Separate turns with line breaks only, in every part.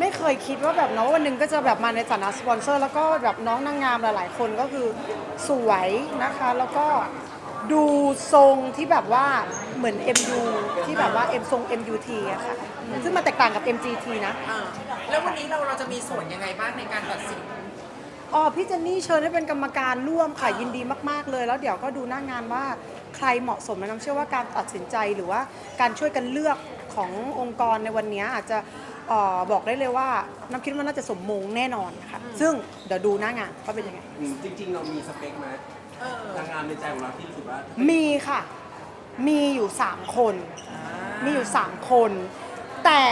ไม่เคยคิดว่าแบบน้องวันหนึ่งก็จะแบบมาในฐานะสปอนเซอร์ แล้วก็แบบน้องนางงามหลาย ๆ คนก็คือสวยนะคะ แล้วก็ดูทรงที่แบบว่าเหมือน MU ที่แบบว่า M ทรง MUT อะค่ะ ซึ่งมันแตกต่างกับ MGT นะ
อ่าแล้ววันนี้เราเราจะมีส่วนยังไงบ้างในการตัดสิน
อ๋อพี่เจนนี่เชิญให้เป็นกรรมการร่วมค่ะยินดีมาก ๆ เลย แล้วเดี๋ยวก็ดูหน้างานว่าใครเหมาะสมและน้ำเชื่อว่าการตัดสินใจหรือว่าการช่วยกันเลือกขององค์กรในวันนี้อาจจะ เอ่อบอกได้เลยว่าน้ำคิดว่าน่าจะสมมงแน่นอนค่ะ ซึ่งเดี๋ยวดูหน้างานว่าเป็นยังไง
อืมจริง ๆ เรามีสเปคไหม
เออ
นางงามในใจของเราที่รู้สึกว่า
มีค่ะ มีอยู่3คน
อ่า
มีอยู่3คน แต่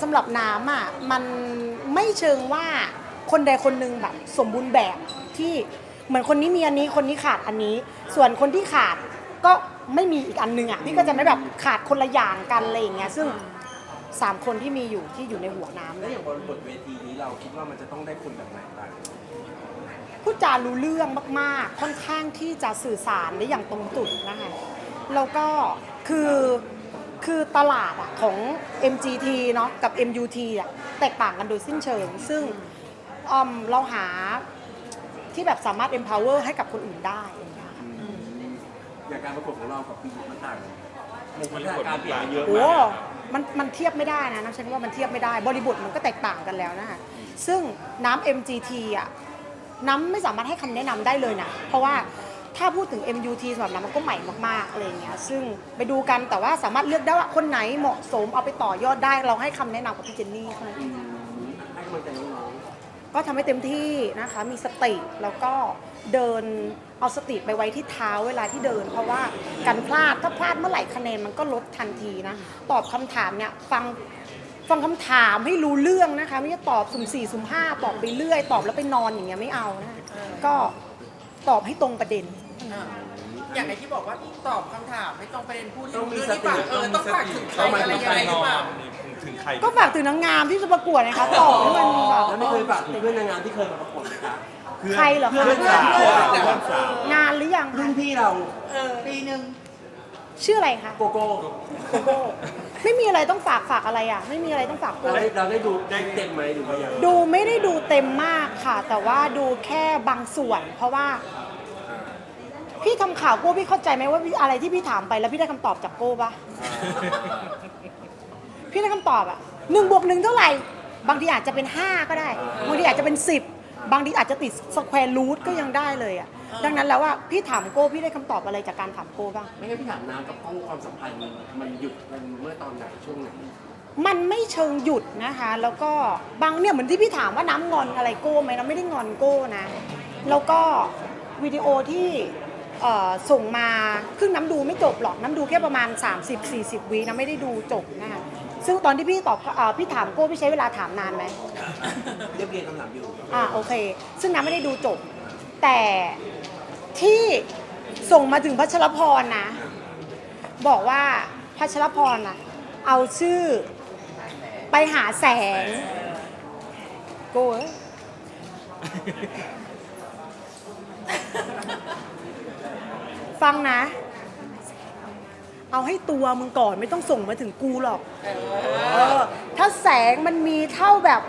สำหรับน้ำอะมันไม่เชิงว่าคนใดคนหนึ่งแบบสมบูรณ์แบบที่เหมือนคนนี้มีอันนี้คนนี้ขาดอันนี้ ส่วนคนที่ขาดก็ไม่มีอีกอันหนึงอะพี่ก็จะไม่แบบขาดคนละอย่างกันอะไรอย่างเงี้ยซึ่ง สามคนที่มีอยู่ที่อยู่ในหัวน้ำ
แล้วอย่างบนบทเวทีนี้เราคิดว่ามันจะต้องได้คนแบบไหนบ้าง
พูดจารู้เรื่องมากๆ ค่อนข้างที่จะสื่อสารได้อย่างตรงจุดนะคะแล้วก็คือคือตลาดอะของ MGT เนาะกับ MUT อะแตกต่างกันโดยสิ้นเชิง ซึ่งอืมเราหาที่แบบสามารถ empower ให้กับคนอื่นได้อย่างเงี้ยค่ะ
อย่างการประกวดของเรากับปีมันต่างกันพัฒนาการเปลี่ยนไปเยอะ
โอ้
มาก
มันมันเทียบไม่ได้นะน้ำฉันว่ามันเทียบไม่ได้บริบทมันก็แตกต่างกันแล้วนะคะซึ่งน้ำ MGT อะน้ำไม่สามารถให้คำแนะนำได้เลยนะ เพราะว่าถ้าพูดถึง MUT สำหรับน้ำมันก็ใหม่มากๆอะไรอย่างเงี้ยซึ่งไปดูกันแต่ว่าสามารถเลือกได้ว่าคนไหนเหมาะสมเอาไปต่อยอดได้เราให้คำแนะนำกับพี่เจนนี่เท่านั้นเอง
ให้กำลังใจน้อง
ก็ทำให้เต็มที่นะคะมีสติแล้วก็เดิน เอาสติไปไว้ที่เท้าเวลาที่เดิน เพราะว่าการพลาดถ้าพลาดเมื่อไหร่คะแนนมันก็ลดทันทีนะตอบคำถามเนี่ยฟังฟังคำถามให้รู้เรื่องนะคะ ไม่ใช่ตอบสุ่มสี่สุ่มห้าตอบไปเรื่อย ตอบแล้วไปนอนอย่างเงี้ยไม่เอานะก็ตอบให้ตรงประเด็น
อ่าอย่างในที่บอกว่าตอบคำถามไม่ต้องประเด็นพูด
ต้องมี
เรื่อง
ส
ที่
ติ
ฝากเออต้องฝากถึงใคร
ต้องมา
อะไร
ถึง
ยัง
ใคร
ไงหรือเปล่า
ถึงใคร
ก็ฝากถึงนางงามที่จะประกวดนะคะตอบให้มันแบบ
แล้วไม่เคยฝากถึงเพื่อนนางงามที่เคยมาประกวดไหมคะ
ใครเหรอคะ
เพื่อนสาว
เพื่อนสาว
งานหรือยัง
รุ่
คะ
นพี่เรา
ปีหนึ่ง
ชื่ออะไรคะ
โกโก้
โกโก้ไม่มีอะไรต้องฝากฝากอะไรอะ ไม่มีอะไรต้องฝากโก
เราได้เราได้ดูได้เต็มไหมหรือว่ายัง
ดูไม่ได้ดูเต็มมากค่ะ แต่ว่าดูแค่บางส่วน เพราะว่า พี่ทำข่าวโก้พี่เข้าใจไหมว่าพี่อะไรที่พี่ถามไปแล้วพี่ได้คำตอบจากโก้ปะพี่ได้คำตอบอะหนึ่งบวกหนึ่งเท่าไหร่ บางทีอาจจะเป็น5ก็ได้บางทีอาจจะเป็น10บางทีอาจจะติดสแควร์รูทก็ยังได้เลยอะดังนั้นแล้วว่าพี่ถามโก้พี่ได้คำตอบอะไรจากการถามโก้บ้าง
ไม่ให้พี่ถามน้ำกับกู้ความสัมพันธ์มันมันหยุดมันเมื่อตอนไหนช่วงไหน
มันไม่เชิงหยุดนะคะ แล้วก็บางเนี่ยเหมือนที่พี่ถามว่าน้ำงอนอะไรโก้ไหมน้ำไม่ได้งอนโก้นะ แล้วก็วิดีโอที่เอ่อส่งมาคือน้ำดูไม่จบหรอกน้ำดูแค่ประมาณ 30-40 วิน้ำไม่ได้ดูจบนะคะ ซึ่งตอนที่พี่ตอบเอ่อพี่ถามโก้พี่ใช้เวลาถามนานไหม
เรียบเรียงคำถามอยู่
อ่าโอเค ซึ่งน้ำไม่ได้ดูจบ แต่ที่ส่งมาถึงพัชรพรนะ บอกว่าพัชรพรนะเอาชื่อไปหาแสงโก้เอ้ยฟังนะ เอาให้ตัวมึงก่อนไม่ต้องส่งมาถึงกูหรอกเออถ้าแสงมันมีเท่าแบบ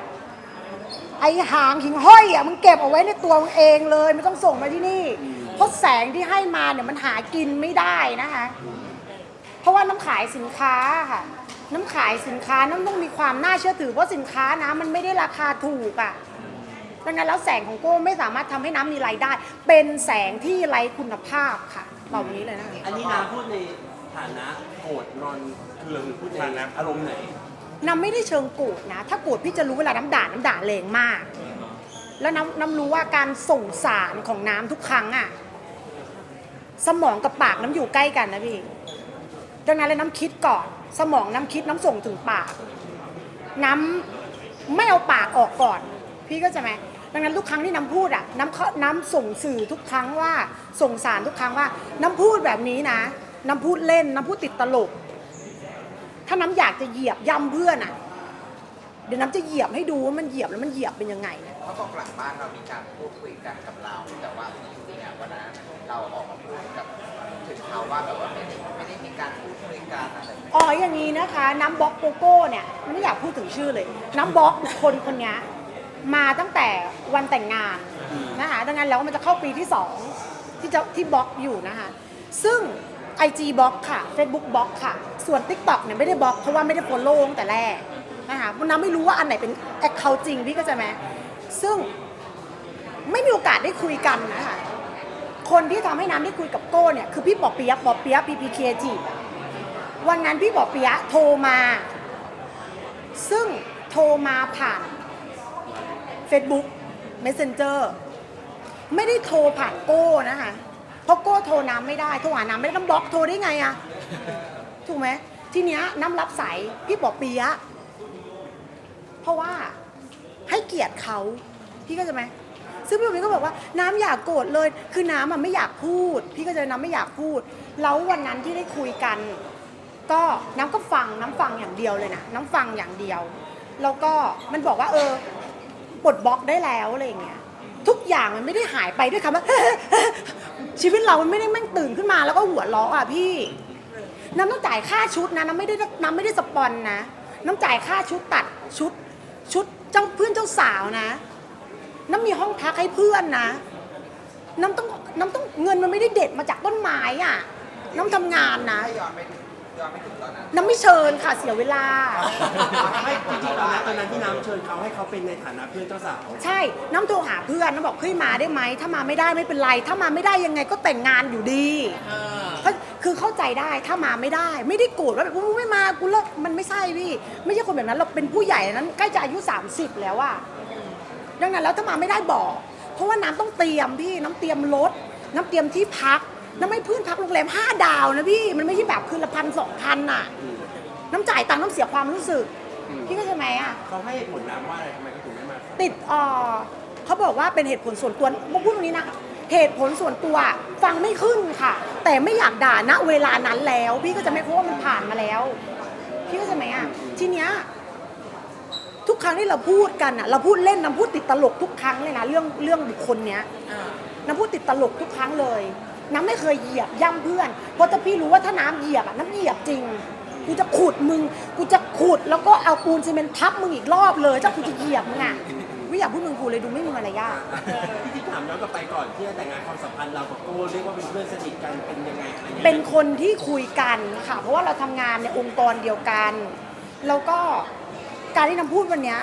ไอหางหิงห้อยอะมึงเก็บเอาไว้ในตัวมึงเองเลย ไม่ต้องส่งมาที่นี่ เพราะแสงที่ให้มาเนี่ยมันหากินไม่ได้นะคะ เพราะว่าน้ำขายสินค้าค่ะ น้ำขายสินค้าน้ำต้องมีความน่าเชื่อถือเพราะสินค้านะมันไม่ได้ราคาถูกอะดังนั้นแล้วแสงของโก้ไม่สามารถทำให้น้ำมีรายได้ เป็นแสงที่ไร้คุณภาพค่ะแบบนี้เลยนะคะ
อันนี้น้ำพูดใน ฐานะโกรธงอนเคืองหรือพูดในอารมณ์ไหน
น้ำไม่ได้เชิงโกรธนะ ถ้าโกรธพี่จะรู้เวลาน้ำด่าน้ำด่าแรงมาก แล้วน้ำน้ำรู้ว่าการส่งสารของน้ำทุกครั้งอะสมองกับปากน้ำอยู่ใกล้กันนะพี่ ดังนั้นเลยน้ำคิดก่อน สมองน้ำคิดน้ำส่งถึงปาก น้ำไม่เอาปากออกก่อน พี่ก็จะไหมดังนั้นทุกครั้งที่น้ำพูดอะน้ำเข้าน้ำส่งสื่อทุกครั้งว่าส่งสารทุกครั้งว่า น้ำพูดแบบนี้นะ น้ำพูดเล่น น้ำพูดติดตลก ถ้าน้ำอยากจะเหยียบย่ำเพื่อนอะเดี๋ยวน้ำจะเหยียบให้ดูว่ามันเหยียบแล้วมันเหยียบเป็นยังไงนะ
เขาบอกหลังบ้านเรามีการพูดคุยกันกับเรา แต่ว่าจริงๆอะวันนั้นเราออกมาพูดกับ
ถึงเขาว่าแบบว่าไม่ได้ไม่ได้มีการพูดคุยกันอะไรอย่างเงี้ย
อ๋ออย่างนี้นะคะ น้ำบล็อกโกโก้เนี่ยไม่อยากพูดถึงชื่อเลย น้ำบล็อกคนคนเนี้ยมาตั้งแต่วันแต่งงานนะคะดังนั้นแล้วมันจะเข้าปีที่สองที่จะที่บล็อกอยู่นะคะซึ่ง IG บล็อกค่ะ Facebook บล็อกค่ะ ส่วน TikTok เนี่ยไม่ได้บล็อกเพราะว่าไม่ได้โฟลโล่ตั้งแต่แรกนะคะเพราะน้ำไม่รู้ว่าอันไหนเป็นแอคเคาท์จริงพี่ก็จะไหมซึ่งไม่มีโอกาสได้คุยกันนะคะคนที่ทำให้น้ำได้คุยกับโก้เนี่ยคือพี่ปอเปียะปอเปียะพีพีเคจีวันนั้นพี่ปอเปียะโทรมา ซึ่งโทรมาผ่าน Facebook Messenger ไม่ได้โทรผ่านโก้นะคะ เพราะโก้โทรน้ำไม่ได้โทรหาน้ำไม่ได้น้ำบล็อกโทรได้ไงอะถูกไหมทีเนี้ยน้ำรับสายพี่ปอเปียะเพราะว่าให้เกียรติเขาพี่ก็จะไหมซึ่งพี่ปอเปียะก็บอกว่าน้ำอยากโกรธเลย คือน้ำอะไม่อยากพูด พี่ก็จะน้ำไม่อยากพูด แล้ววันนั้นที่ได้คุยกัน ก็น้ำก็ฟังน้ำฟังอย่างเดียวเลยนะน้ำฟังอย่างเดียว แล้วก็มันบอกว่า เออปลดบล็อกได้แล้วอะไรอย่างเงี้ยทุกอย่างมันไม่ได้หายไปด้วยคำว่า ชีวิตเรามันไม่ได้แม่งตื่นขึ้นมาแล้วก็หัวล้ออะพี่ น้ำต้องจ่ายค่าชุดนะน้ำไม่ได้น้ำไม่ได้สปอนนะ น้ำจ่ายค่าชุดตัดชุด ชุดเจ้าเพื่อนเจ้าสาวนะ น้ำมีห้องพักให้เพื่อนนะ น้ำต้องน้ำต้องเงินมันไม่ได้เด็ดมาจากต้นไม้อะ น้ำทำงานนะ
ถ้าย้อนไปถึง นไปถึงตอนนั้น
น้ำไม่เชิญค่ะเสียเวลา
ไม่จริงๆตอนนั้นตอนนั้นที่น้ำเชิญเขาให้เขาเป็นในฐานะเพื่อนเจ้าสาว
ใช่ น้ำโทรหาเพื่อนน้ำบอกเฮ้ยมาได้ไหมถ้ามาไม่ได้ไม่เป็นไร ถ้ามาไม่ได้ยังไงก็แต่งงานอยู่ดีเพราะคือเข้าใจได้ถ้ามาไม่ได้ ไม่ได้โกรธว่าแบบอู้ไม่มากูเลิกมันไม่ใช่พี่ ไม่ใช่คนแบบนั้นเราเป็นผู้ใหญ่นั้นใกล้จะอายุ 30 แล้วอะดังนั้นแล้วถ้ามาไม่ได้บอก เพราะว่าน้ำต้องเตรียมพี่น้ำเตรียมรถน้ำเตรียมที่พัก น้ำไม่พื้นพักโรงแรมห้าดาวนะพี่ มันไม่ใช่แบบคืนละพันสองพันน่ะน้ำจ่ายตังค์น้ำเสียความรู้สึกพี่ก็ใช่ไหมอะ
เขาให้เหตุผลน้ำว่าอะไรทำไมเขาถึงไม่มา
ติดเอ่อเขาบอกว่าเป็นเหตุผลส่วนตัวมาพูดตรงนี้นะ เหตุผลส่วนตัวฟังไม่ขึ้นค่ะ แต่ไม่อยากด่าณเวลานั้นแล้ว พี่ก็จะไม่เพราะว่ามันผ่านมาแล้ว พี่ก็จะไหมอะทีเนี้ยทุกครั้งที่เราพูดกันอะ เราพูดเล่นน้ำพูดติดตลกทุกครั้งเลยนะเรื่องเรื่องบุคคลเนี้ยน้ำพูดติดตลกทุกครั้งเลย น้ำไม่เคยเหยียบย่ำเพื่อน เพราะถ้าพี่รู้ว่าถ้าน้ำเหยียบอะน้ำเหยียบจริง กูจะขุดมึง กูจะขุดแล้วก็เอาปูนซีเมนต์ทับมึงอีกรอบเลยถ้ากูจะเหยียบมึงอะไม่อยากพูดมึงกูเลยดูไม่มีมารยาท
พี่ที่ถามย้อนกลับไปก่อนที่จะแต่งงานความสัมพันธ์เรากับโก้เรียกว่าเป็นเพื่อนสนิทกันเป็นยังไงอะไรยังไง
เป็นคนที่คุยกันค่ะ เพราะว่าเราทำงานในองค์กรเดียวกัน แล้วก็การที่น้ำพูดวันเนี้ย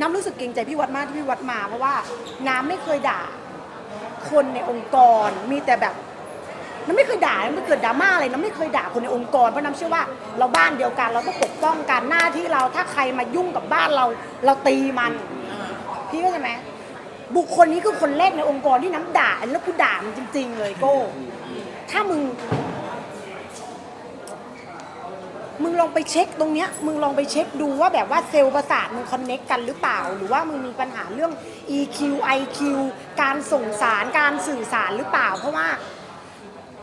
น้ำรู้สึกเกรงใจพี่วัดมากที่พี่วัดมา เพราะว่าน้ำไม่เคยด่า คนในองค์กรมีแต่แบบน้ำไม่เคยด่าน้ำไม่เกิดดราม่าอะไรน้ำไม่เคยด่าคนในองค์กรเพราะน้ำเชื่อว่าเราบ้านเดียวกัน เราต้องปกป้องกันหน้าที่เราถ้าใครมายุ่งกับบ้านเรา เราตีมันพี่เข้าใจไหมบุคคลนี้คือคนแรกในองค์กรที่น้ำด่าแล้วกูด่ามันจริง ๆ เลยโก้ถ้ามึง มึงลองไปเช็คตรงเนี้ย มึงลองไปเช็คดูว่าแบบว่าเซลล์ประสาทมึงคอนเน็กกันหรือเปล่า หรือว่ามึงมีปัญหาเรื่อง EQ IQ การส่งสารการสื่อสารหรือเปล่า เพราะว่า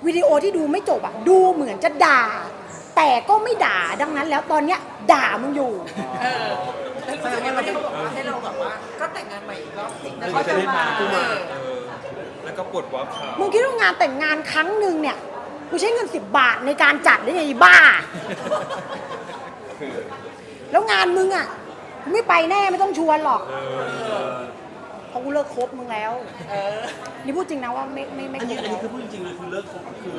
วิดีโอที่ดูไม่จบอะดูเหมือนจะด่า แต่ก็ไม่ด่าดังนั้น แล้วตอนเนี้ยด่ามึงอยู่
แสดงว่าเราเขาบอกว่าให้เราแบบว่าก็แต่งงานใหม่อีกรอบสิ
แล้วก็จะได้มา
เออ
เออแล้วก็ปลดวอล์กเขา
มึงคิดว่างานแต่งงานครั้งหนึ่งเนี่ย กูใช้เงินสิบบาทในการจัดได้ไงอีบ้า แล้วงานมึงอะกูไม่ไปแน่ไม่ต้องชวนหรอก
เออ
เพราะกูเลิกคบมึงแล้วนี่พูดจริงนะว่าไม่ไม่ไม่
อัน
ค
นี้
บ
อัน
แล้
นี้
ว
คือพูดจริงๆเลยคือเลิกคบคือ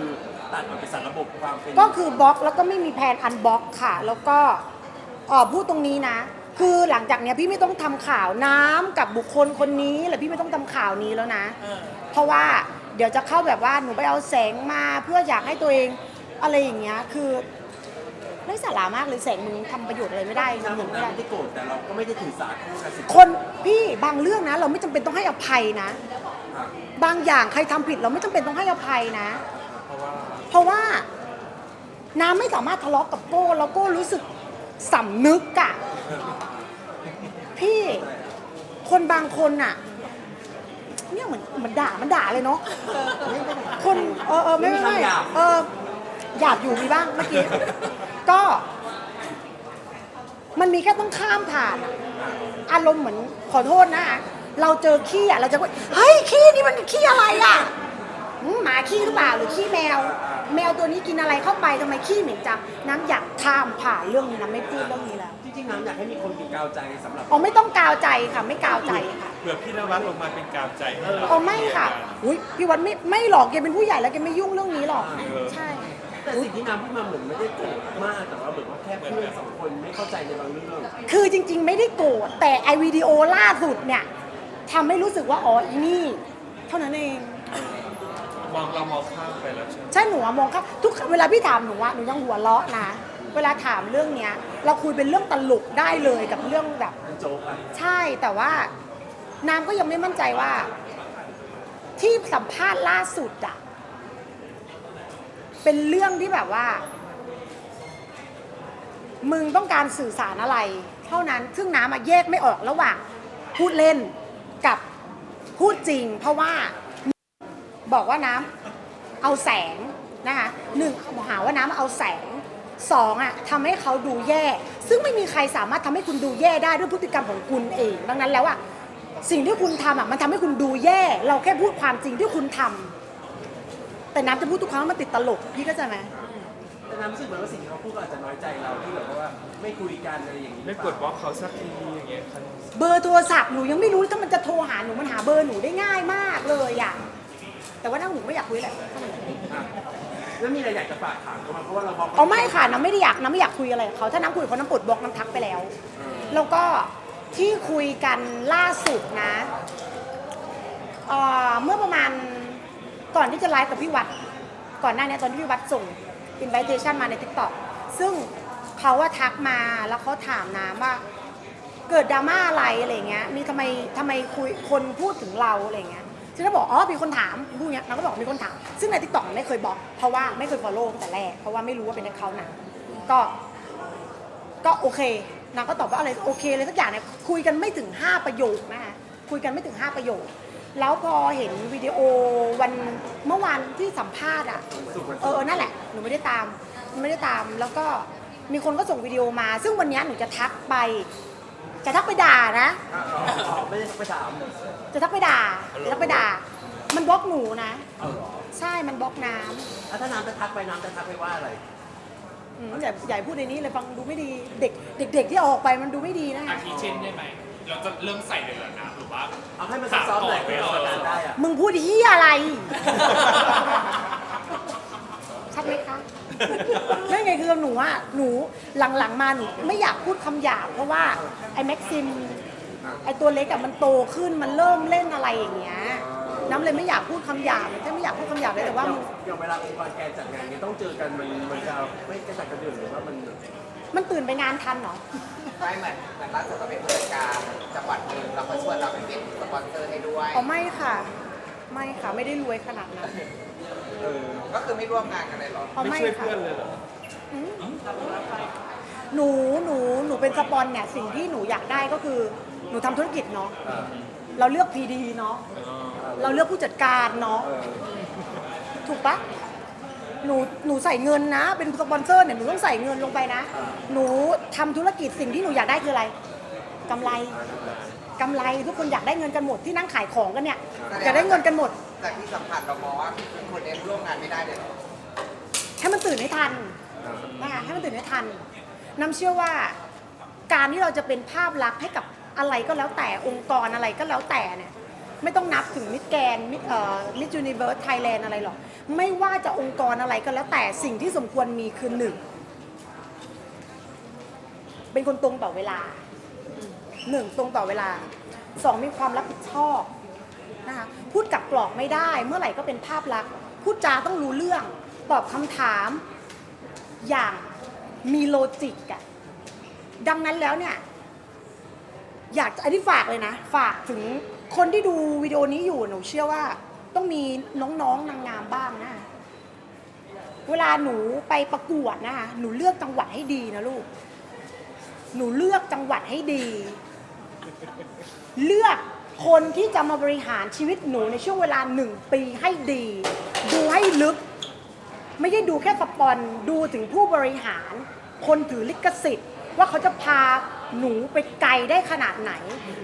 ตัดมันเป็นสารระบบความเป็น
ก็คือบล็อกแล้วก็ไม่มีแผนอันบล็อกค่ะ แล้วก็เออพูดตรงนี้นะ คือหลังจากเนี้ยพี่ไม่ต้องทำข่าวน้ำกับบุคคลคนนี้หรือพี่ไม่ต้องทำข่าวนี้แล้วนะเพราะว่า เดี๋ยวจะเข้าแบบว่าหนูไปเอาแสงมาเพื่ออยากให้ตัวเองอะไรอย่างเงี้ยคือไร้สาระมากเลยแสงมึงทำประโยชน์อะไรไม่ได้
น้ำ
เห
ผ
มือ
ม
นไม่ได้
ไม่ได้โกรธแต่เราก็ไม่ได้ถือสาคู่กันสิ
คนพี่บางเรื่องนะ เราไม่จำเป็นต้องให้อภัยนะ
อะ
บางอย่างใครทำผิดเราไม่จำเป็นต้องให้อภัยนะ
เพราะว่า
เพราะว่าน้ำไม่สามารถทะเลาะกับโก้แล้วโก้รู้สึกสำนึกอะพี่ คนบางคนอะ เนี่ยเหมือนเหมือนด่ามันด่าเลยเนาะคนเออเออไม่ไม่ไม่เออหยาบอยู่มีบ้างเมื่อกี้ก็ มันมีแค่ต้องข้ามผ่านอะอารมณ์เหมือนขอโทษนะเราเจอขี้อะเราจะว่าเฮ้ยขี้นี่มันขี้อะไรอะหืมหมาขี้หรือเปล่าหรือขี้แมว แมวตัวนี้กินอะไรเข้าไปทำไมขี้เหม็นจังน้ำอยากข้ามผ่านเรื่องนี้นะไม่พูดเรื่องนี้แล้ว
จริงๆน้ำอยากให้มีคนเป็นกาวใจสำหรับ
อ๋อไม่ต้องกาวใจค่ะไม่กาวใจค่ะ
เผื่อพี่นวัดลงมาเป็นกาวใจให้เรา
อ๋อไม่ค่ะอุ้ยพี่วัดไม่ไม่หรอกแกเป็นผู้ใหญ่แล้วแกไม่ยุ่งเรื่องนี้หรอก
เออ
ใช่
แต่สิ่งที่น้ำพูดมาเหมือนไม่ได้โกรธมากแต่ว่าเหมือนว่าแค่เพื่อนสองคนไม่เข้าใจในบางเรื่อง
คือจริง ๆ ไม่ได้โกรธแต่ไอวิดีโอล่าสุดเนี่ยทำให้รู้สึกว่าอ๋ออีนี่ เท่านั้นเอง
มองเรามองข้ามไปแล้วใช่ไหม
ใช่หนูอะมองครับทุกเวลาพี่ถามหนูอะหนูยังหัวเราะนะ เวลาถามเรื่องเนี้ย เราคุยเป็นเรื่องตลกได้เลยกับเรื่องแบบ
เป็นโจ๊กอะ
ใช่แต่ว่า น้ำก็ยังไม่มั่นใจว่า ที่สัมภาษณ์ล่าสุดอะเป็นเรื่องที่แบบว่า มึงต้องการสื่อสารอะไร เท่านั้นซึ่งน้ำมาแยกไม่ออกระหว่าง พูดเล่นกับพูดจริง เพราะว่าบอกว่าน้ำเอาแสงนะคะหนึ่งหาว่าน้ำเอาแสงสองอะทำให้เขาดูแย่ ซึ่งไม่มีใครสามารถทำให้คุณดูแย่ได้ด้วยพฤติกรรมของคุณเองดังนั้นแล้วอะ สิ่งที่คุณทำอะมันทำให้คุณดูแย่ เราแค่พูดความจริงที่คุณทำแต่น้ำจะพูดทุกครั้งว่ามันติดตลกพี่เข้าใจไหม
แต่น้ำรู้สึกเหมือนว่าสิ่งที่เขาพูดก็อาจจะน้อยใจเราที่แบบว่าไม่คุยกันอะไรอย่างนี้
ไม่กดบล็อกเขาสักทีอย่างเงี้ยครับ
เบอร์โทรศัพท์หนูยังไม่รู้ถ้ามันจะโทรหาหนูมันหาเบอร์หนูได้ง่ายมากเลยอะแต่ว่าถ้าหนูไม่อยากคุยแหละเท่านั้นเอง
อะแล้วมีอะไรอยากจะฝากถามเขามาเพราะว่าเราบอก
เอาไม่ค่ะน้ำไม่ได้อยากน้ำไม่อยากคุยอะไรกับเขาถ้าน้ำคุยกับเขาน้ำปลดบล็อกน้ำทักไปแล้ว แล้วก็ ที่คุยกันล่าสุดนะเอ่อเมื่อประมาณก่อนที่จะไลฟ์กับพี่วัด ก่อนหน้านี้ตอนที่พี่วัดส่ง invitation มาใน TikTok ซึ่งเขาว่าทักมาแล้วเขาถามน้ำว่า เกิดดราม่าอะไรอะไรเงี้ยมีทำไมทำไมคุยคนพูดถึงเราอะไรเงี้ยฉันก็บอกอ๋อมีคนถามพูดเงี้ยนางก็บอกมีคนถาม ซึ่งในทิกตอกไม่เคยบล็อกเพราะว่าไม่เคย follow ตั้งแต่แรกเพราะว่าไม่รู้ว่าเป็นเขาหนังก็ก็โอเค นางก็ตอบว่าอะไรโอเคเลยสักอย่างเนี่ยคุยกันไม่ถึง 5 ประโยคนะคะคุยกันไม่ถึง 5 ประโยค แล้วพอเห็นวิดีโอวันเมื่อวานที่สัมภาษณ์อะ
สุขวัน
เออเออนั่นแหละหนูไม่ได้ตามไม่ได้ตามแล้วก็มีคนก็ส่งวิดีโอมา ซึ่งวันเนี้ยหนูจะทักไป จะทักไปด่านะ
อ๋อไม่ได้ไปถาม
จะทักไปด่าจะทักไปด่า มันบล็อกหนูนะ
เอาเหรอ
ใช่มันบล็อกน้
แล้วถ้าน้ำจะทักไปน้ำจะทักไปว่าอะไรำ
อืมอย่าอย่าพูดในนี้เลยฟังดูไม่ดีเด็กเด็ก ๆ ที่ออกไปมันดูไม่ดีนะ
อาทิเช่นได้ไหม เราจะเริ่มใส่เลยเหรอนะหรือว่า
เอาให้มันซับซ้อนหน่อยเพื่อประกันได้อะ
มึงพูดเฮียอะไร ชัดไหมคะนั่นไงคือหนูอะหนูหลังๆมาหนูไม่อยากพูดคำหยาบเพราะว่าไอ้แม็กซิมไอ้ตัวเล็กอะมันโตขึ้นมันเริ่มเล่นอะไรอย่างเงี้ย น้ำเลยไม่อยากพูดคำหยาบแต่ไม่อยากพูดคำหยาบเลยแต่ว่า
อย่า
มึ
ง
ง
อย่างเวลาองค์กรแกจัดงานเนี่ยต้องเจอกันมันมันจะไม่กระจัดกระเดื่องหรือว่ามัน
มันตื่นไปงานทันเหรอ
ไม่เหมือนเหมือนล่าสุดเราเป็นผู้จัดการจังหวัดหนึ่งเราก็ชวนเราไปเป็นสปอนเซอร์ให้ด้วย
อ๋อไม่ค่ะ ไม่ค่ะไม่ได้รวยขนาดนั้น
เออ
ก็คือไม่ร่วมงานกันเลยเหรอ
อ๋อ
ไม่
ไม่
ช่วย
ค่ะ
เพื่อนเลยเหรอ
อืมหนูหนูหนูเป็นสปอนเนี่ยสิ่งที่หนูอยากได้ก็คือหนูทำธุรกิจเนาะ
เออ
เราเลือกพีดีเนาะเราเลือกผู้จัดการเนาะ
เออ
ถูกปะหนูหนูใส่เงินนะ เป็นสปอนเซอร์เนี่ยหนูต้องใส่เงินลงไปนะ หนูทำธุรกิจสิ่งที่หนูอยากได้คืออะไรกำไรกำไรทุกคนอยากได้เงินกันหมดที่นั่งขายของกันเนี่ยอยากได้เงินกันหมด
จากที่สัมผัสเรามองว่าคนเนี้ร่วมงานไม่ได้เลยเหรอ
ให้มันตื่นให้ทันนะคะให้มันตื่นให้ทันน้ำเชื่อว่าการที่เราจะเป็นภาพลักษณ์ให้กับ อะไรก็แล้วแต่องค์กรอะไรก็แล้วแต่เนี่ยไม่ต้องนับถึงมิดแกนมิดเอ่อมิดยูนิเวิร์สไทยแลนด์อะไรหรอก ไม่ว่าจะองค์กรอะไรก็แล้วแต่สิ่งที่สมควรมีคือหนึ่งเป็นคนตรงต่อเวลาหนึ่งตรงต่อเวลาสองมีความรับผิดชอบนะคะพูดกับกรอกไม่ได้เมื่อไหร่ก็เป็นภาพลักษณ์พูดจาต้องรู้เรื่องตอบคำถาม อย่างมีโลจิกอะดังนั้นแล้วเนี่ย อยากอันนี้ฝากเลยนะ ฝากถึงคนที่ดูวิดีโอนี้อยู่หนูเชื่อว่า ต้องมีน้องๆนางงามบ้างนะ เวลาหนูไปประกวดนะคะหนูเลือกจังหวัดให้ดีนะลูก หนูเลือกจังหวัดให้ดี เลือกคนที่จะมาบริหารชีวิตหนูในช่วงเวลาหนึ่งปีให้ดี ดูให้ลึก ไม่ใช่ดูแค่สปอนดูถึงผู้บริหาร คนถือลิขสิทธิ์ ว่าเขาจะพา หนูไปไกลได้ขนาดไหน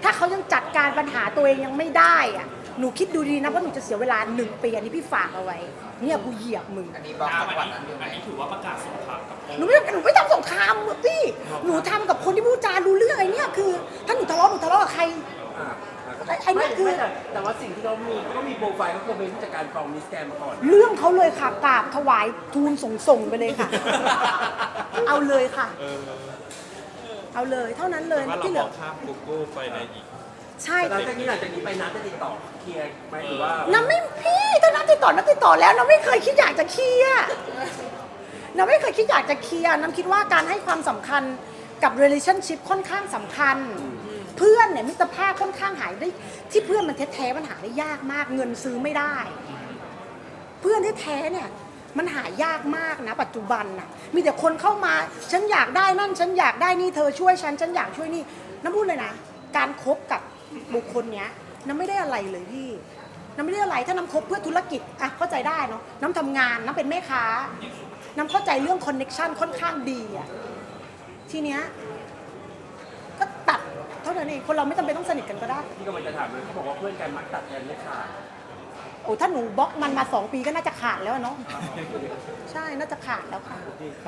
ถ้าเขายังจัดการปัญหาตัวเองยังไม่ได้อะหนูคิดดูดีนะว่าหนูจะเสียเวลาหนึ่งปีอันนี้พี่ฝากเอาไว้ เนี่ยกูเหยียบมึง
อันนี้บล็อก
น้ำ
จั
อั
งหวัด
น
นั้นอยู่
นี้
ไหม
อันนี้ถือว่าประกาศสงครามกับโอ
หนูไม่หนูไม่ทำสงครามพี่หนูทำกับคนที่พูดจารู้เรื่องไอ้เนี่ยคือ ถ้าหนูทะเลาะหนูทะเลาะกับใคร
อ่า
ไอ้ไอ้เนี่ยคือ
ไม่แต่แต่ว่าสิ่งที่เขามีเขาก็มีโปรไฟล์ก็คือเป็นผู้จัดการกองมิสแกรนด์มาก่อน
เรื่องเขาเลยค่ะกราบถวายทูลส่งส่งๆไปเลยค่ะ เอาเลยค่ะ
เออ
เอาเลยเท่านั้นเลย
ว่าเรา
ที่เห
ม
ลื
อ
อง
ข้ามกูเกิลไปในอีก
ใช่
หลังจากนี้หลังจากนี้ไปนัดจะติดต่อเคลียร์ไหมหรือว่า
น้ำไม่พี่ถ้าน้ำติดต่อน้ำติดต่อแล้วน้ำไม่เคยคิดอยากจะเคลียร์น้ำไม่เคยคิดอยากจะเคลียร์น้ำคิดว่าการให้ความสำคัญกับ relationship ค่อนข้างสำคัญ เพื่อนเนี่ยมิตรภาพค่อนข้างหายได้ ที่เพื่อนมันแท้ๆมันหาได้ยากมาก เงินซื้อไม่ได้ เพื่อนแท้ๆเนี่ย มันหายากมากนะ ปัจจุบันน่ะ มีแต่คนเข้ามา ฉันอยากได้นั่น ฉันอยากได้นี่ เธอช่วยฉัน ฉันอยากช่วยนี่ น้ำพูดเลยนะ การคบกับบุคคลเนี้ย น้ำไม่ได้อะไรเลยพี่ น้ำไม่ได้อะไร ถ้าน้ำคบเพื่อธุรกิจ อะ เข้าใจได้เนาะ น้ำทำงาน น้ำเป็นแม่ค้า น้ำเข้าใจเรื่องคอนเน็ชันค่อนข้างดีอะทีเนี้ย ก็ตัดเท่านั้นเอง คนเราไม่จำเป็นต้องสนิทกันก็ได้
ที่กำลังจะถามเลยเขาบอกว่าเพื่อนกันมักตัดกันไม่ขาด
โอ้ถ้าหนูบล็อกมันมาสองปีก็น่าจะขาดแล้วอะเนาะใช่น่าจะขาดแล้วค่ะ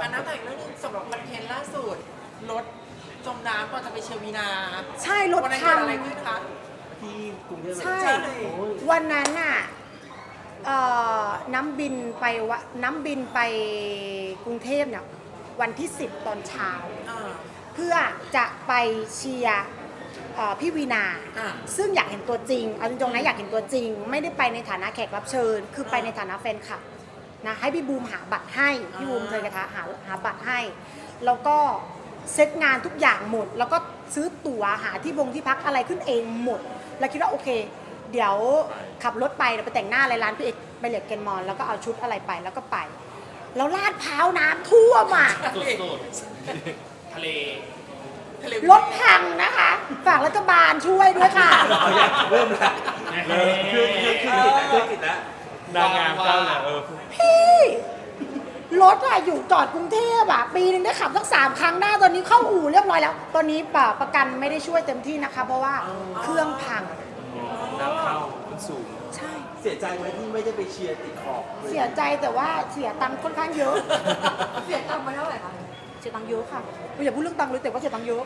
อันนั้นแต่อีกเรื่องหนึงสำหรับคอนเทนต์ล่าสุดรถจมน้ำก่อนจะไปเชียร์วีนา
ใช่รถ
วันนั้น
พั
เกิด
ง
อะไรขึ้นคะ
ที่กรุงเทพ
ใช่
โอ้ย
วันนั้นน่ะเอ่อน้ำบินไปวะน้ำบินไปกรุงเทพเนี่ยวันที่ 10 ตอนเช้า
อ่า
เพื่อจะไปเชียร์ เอ่อพี่วีนา
อ่า
ซึ่งอยากเห็นตัวจริงเอาตรงๆนะอยากเห็นตัวจริง ไม่ได้ไปในฐานะแขกรับเชิญ คือไปในฐานะแฟนคลับนะให้พี่บูมหาบัตรให้พี่บูมเคยกระทะหาหาบัตรให้ แล้วก็เซตงานทุกอย่างหมด แล้วก็ซื้อตั๋วหาที่บงที่พักอะไรขึ้นเองหมด แล้วคิดว่าโอเค เดี๋ยวขับรถไปเดี๋ยวไปแต่งหน้าอะไรร้านพี่เอกไปเหลียกเกนมอนแล้วก็เอาชุดอะไรไปแล้วก็ไป แล้วลาดพร้าวน้ำท่วมอะ
สุดๆทะเล
ทะเล
รถพังนะคะ ฝากรัฐบาลช่วยด้วยค่ะ
เริ่มแล้วเริ่มคือคือคือติดแล้วคือติดแล้ว
นางงามเจ้าละเออ
พี่รถอะอยู่จอดกรุงเทพอะปีหนึ่งได้ขับสักสามครั้งได้ตอนนี้เข้าอู่เรียบร้อยแล้ว ตอนนี้ป่าประกันไม่ได้ช่วยเต็มที่นะคะ เพราะว่าเครื่องพัง
น้ำเข้ามันสูง
ใช่
เสียใจไหมที่ไม่ได้ไปเชียร์ติดขอบ
เสียใจแต่ว่าเสียตังค์ค่อนข้างเยอะ
เสียตังค์ไปเท่าไหร่คะ
เสียตังค์เยอะค่ะไม่อยากพูดเรื่องตังค์เลยแต่ว่าเสียตังค์เยอะ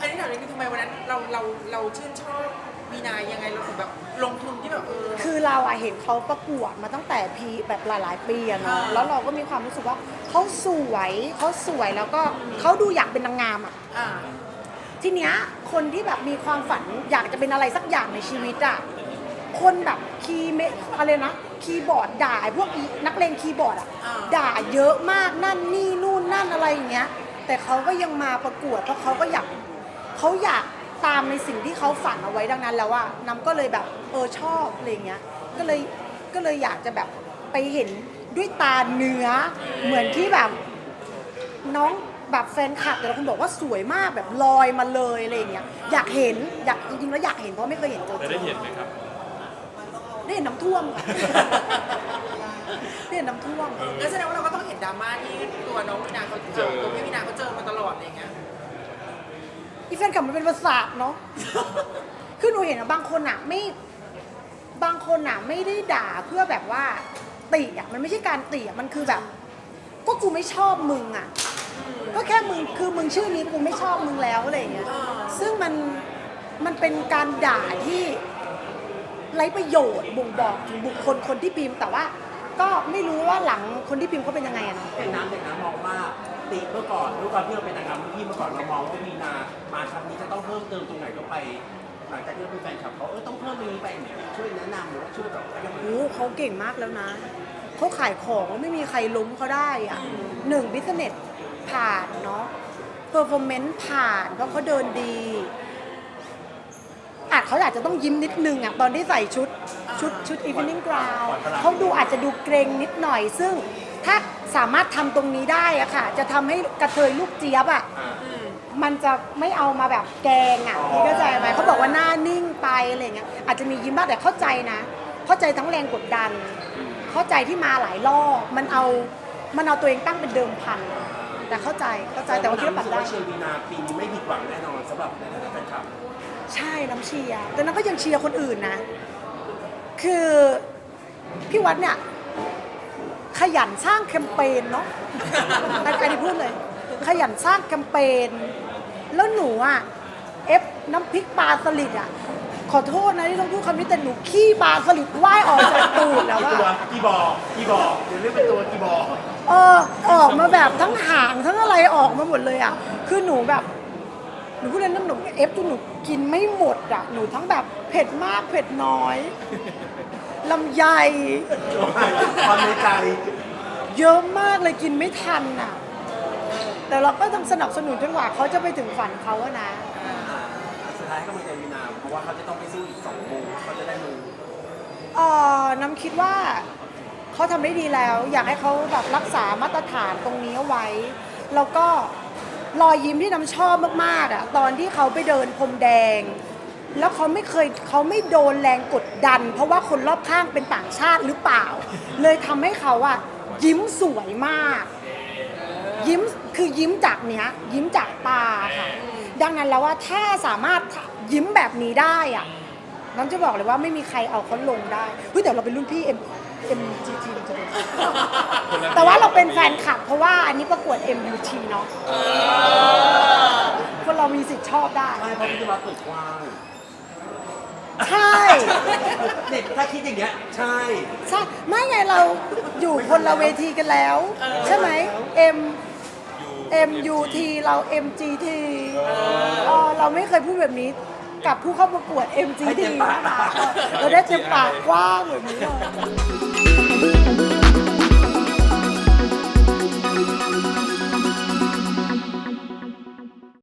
อันนี้ถามเลยคือทำไมวันนั้นเราเราเราชื่นชอบวีนายังไงเราถึงแบบลงทุนที่แบบเออ
คือเราอะเห็นเขาประกวดมาตั้งแต่พีแบบหลาย ๆ ปีอะเนาะ
อ่า
แล้วเราก็มีความรู้สึกว่าเขาสวยเขาสวยแล้วก็เขาดูอยากเป็นนางงามอะ
อ่า
ทีเนี้ยคนที่แบบมีความฝันอยากจะเป็นอะไรสักอย่างในชีวิตอะ คนแบบคีย์เมอะไรนะ คีย์บอร์ดด่าไอ้พวกอีนักเลงคีย์บอร์ดอะ
อ่า
ด่าเยอะมากนั่นนี่นู่นนั่นอะไรอย่างเงี้ย แต่เขาก็ยังมาประกวดเพราะเขาก็อยากเขาอยากตามในสิ่งที่เขาฝันเอาไว้ดังนั้นแล้วว่าน้ำก็เลยแบบเออชอบอะไรอย่างเงี้ยก็เลยก็เลยอยากจะแบบไปเห็นด้วยตาเนื้อเหมือนที่แบบ น้องแบบแฟนคลับแต่ละคนบอกว่าสวยมากแบบลอยมาเลยอะไรอย่างเงี้ยอยากเห็นอยากจริงๆแล้วอยากเห็นเพราะไม่เคยเห็นตัวจ
แต่
ริ
ได้
ง
เห็นไหมครับ
ได้เห็นน้ำท่วมค่ะได้เห็นน้ำท่วม
งั้นแสดงว่าเราก็ต้องเห็นดราม่าที่ตัวน้องวีนาเขาเจ
เจ
อ
อ
ตัวพี่วีนาเขาเจอมาตลอดอะไรอย่างเงี้ย
อีแฟนคลับมันเป็นประสาทเนาะ คือหนูเห็นอะบางคนอะไม่ บางคนอะไม่ได้ด่าเพื่อแบบว่าติอะมันไม่ใช่การติอะมันคือแบบ ก็กูไม่ชอบมึงอะก็แค่มึงคือมึงชื่อนี้กูไม่ชอบมึงแล้วอะไรอย่างเงี้ย
อ่า
ซึ่งมันมันเป็นการด่าที่ ไร้ประโยชน์บ่งบอกถึงบุคคลคนที่พิมพ์ แต่ว่าก็ไม่รู้ว่าหลังคนที่พิมพ์เขาเป็นยังไงอะเนาะ
เป็นน้ำเป็นน้ำมองว่าติเมื่อก่อนด้วยความที่เราเป็นนางงามพี่เมื่อก่อนเรามองว่ามีนา มาครั้งนี้จะต้องเพิ่มเติมตรงไหนก็ไป หลังจากที่เราเป็นแฟนคลับเขาเออต้องเพิ่มตรงนี้ไปช่วยแนะนำหรือว่าช่วยแบบยังไง
โอ้เขาเก่งมากแล้วนะ เขาขายของแล้วไม่มีใครล้มเขาได้อะหนึ่งบิสเนสผ่านเนาะเพอร์ฟอร์แมนซ์ผ่านเพราะเขาเดินดีอาจ เขาอาจจะต้องยิ้มนิดนึงอะตอนที่ใส่ชุดชุดชุด evening gown เขาดูอาจจะดูเกรงนิดหน่อย ซึ่งถ้าสามารถทำตรงนี้ได้อะค่ะ จะทำให้กระเทยลูกเจี๊ยบอะมันจะไม่เอามาแบบแกงอะพี่เข้าใจไหมเขาบอกว่าหน้านิ่งไปอะไรเงี้ยอาจจะมียิ้มบ้างแต่เข้าใจนะ เข้าใจทั้งแรงกดดัน เข้าใจที่มาหลายรอบมันเอามันเอาตัวเองตั้งเป็นเดิมพัน แต่เข้าใจเข้าใจแต่ว่าคิดว่าปัดได้
เชียร์วีนาปีนี้ไม่ผิดหวังแน่นอนสำหรับในฐานะแฟนคลับ
ใช่น้ำเชียร์แต่น้ำก็ยังเชียร์คนอื่นนะ คือพี่วัดเนี่ย ขยันสร้างแคมเปญเนาะอันอันนี้พูดเลย ขยันสร้างแคมเปญแล้วหนูอะเอฟน้ำพริกปลาสลิดอะขอโทษนะที่ต้องพูดคำนี้แต่หนูขี้ปลาสลิดว่ายออกจากตูดแล้ว
กี่ตัว
อะ
กี่บอกี่บอเดี๋ยวเรียกเป็นตัวกี่บอ
เออออกมาแบบทั้งหางทั้งอะไรออกมาหมดเลยอะคือหนูแบบ หนูพูดเลยนะหนูเอฟจนหนูกินไม่หมดอะหนูทั้งแบบเผ็ดมากเผ็ดน้อยลำไย
ความในใจ
เยอะมากเลยกินไม่ทันอะ แต่เราก็ต้องสนับสนุนจนกว่าเขาจะไปถึงฝันเขาอะนะ
สุดท้ายก็มาเจอวีนาเพราะว่าเขาจะต้องไปสู้อีกสองโมงเขาจะได้มือ
เออน้ำคิดว่าเขาทำได้ดีแล้ว อยากให้เขาแบบรักษามาตรฐานตรงนี้เอาไว้ แล้วก็ รอยยิ้มที่น้ำชอบมากๆอะตอนที่เขาไปเดินพรมแดง แล้วเขาไม่เคยเขาไม่โดนแรงกดดัน เพราะว่าคนรอบข้างเป็นต่างชาติหรือเปล่า เลยทำให้เขาอะยิ้มสวยมาก ยิ้มคือยิ้มจากเนี้ย ยิ้มจากตาค่ะ ดังนั้นแล้วว่าถ้าสามารถยิ้มแบบนี้ได้อะน้ำจะบอกเลยว่าไม่มีใครเอาเขาลงได้เฮ้ยแต่เราเป็นรุ่นพี่ M MGT จะเป็นแต่ว่าเราเป็นแฟนคลับ เพราะว่าอันนี้ประกวด MUT เนาะคนเรามีสิทธิ์ชอบได้
ใช่เพราะพี่จะมาเปิดกว้าง
ใช่
เด็กถ้าคิดอย่างเงี้ยใช่
ใช่ ไม่ไงเราอยู่คนละเวทีกันแล้ว ใช่ไหม M MUT เรา MGT เออเราไม่เคยพูดแบบนี้ กับผู้เข้าประกวด MGT นะคะเราได้เต็มปากกว้างแบบนี้เลย